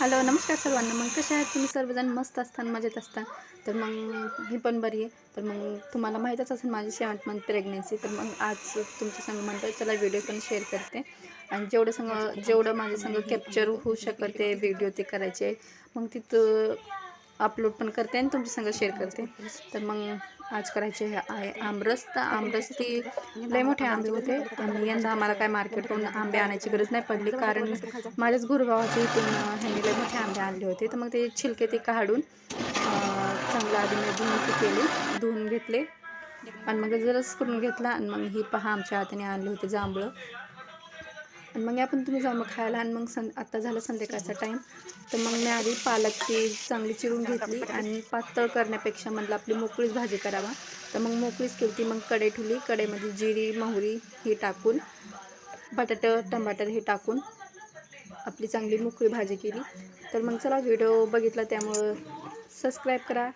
Hello नमस्कार सर्वांना. मग कसे आहेत? तुम्ही सर्वजण मस्त असताना मजेत असता? तर मग ही पण बरी आहे. तर मग तुम्हाला माहीतच असेल माझी सेवन्थ मंथ प्रेग्नेन्सी तर मग आज तुमच्या संग म्हणतो चला व्हिडिओ पण शेअर करते. आणि जेवढं संग जेवढं माझ्या संग कॅप्चर होऊ शकत ते व्हिडिओ ते करायचे मग तिथं अपलोड पण करते आणि तुमच्या संग शेअर करते. तर मग आज करायचे हे आहे आमरस. तर आमरस ती लय मोठे आंबे होते आणि यंदा आम्हाला काय मार्केटकडून आंबे आणायची गरज नाही पडली. कारण माझ्याच गुरुगावाच्या इथून ह्यांनी लय मोठे आंबे आणले होते. तर मग ते छिलके ते काढून अं, चांगलं आधी मी धुवून केले धुवून घेतले. आणि मग जरस करून घेतला आणि मग ही पहा आमच्या हाताने आणले होते जांभळं. आणि मग आपण तुम्ही जांभळं खायला आणि मग सं आत्ता झालं संध्याकाळचा टाईम तर मग मी आधी पालकची चांगली चिरून घेतली आणि पातळ करण्यापेक्षा म्हटलं आपली मोकळीच भाजी करावा. तर मग मोकळीच केली ती मग कढई ठेवली. कडेमध्ये जिरी मोहरी हे टाकून बटाटं टमाटर हे टाकून आपली चांगली मोकळी भाजी केली. तर मग चला व्हिडिओ बघितला त्यामुळं सबस्क्राईब करा.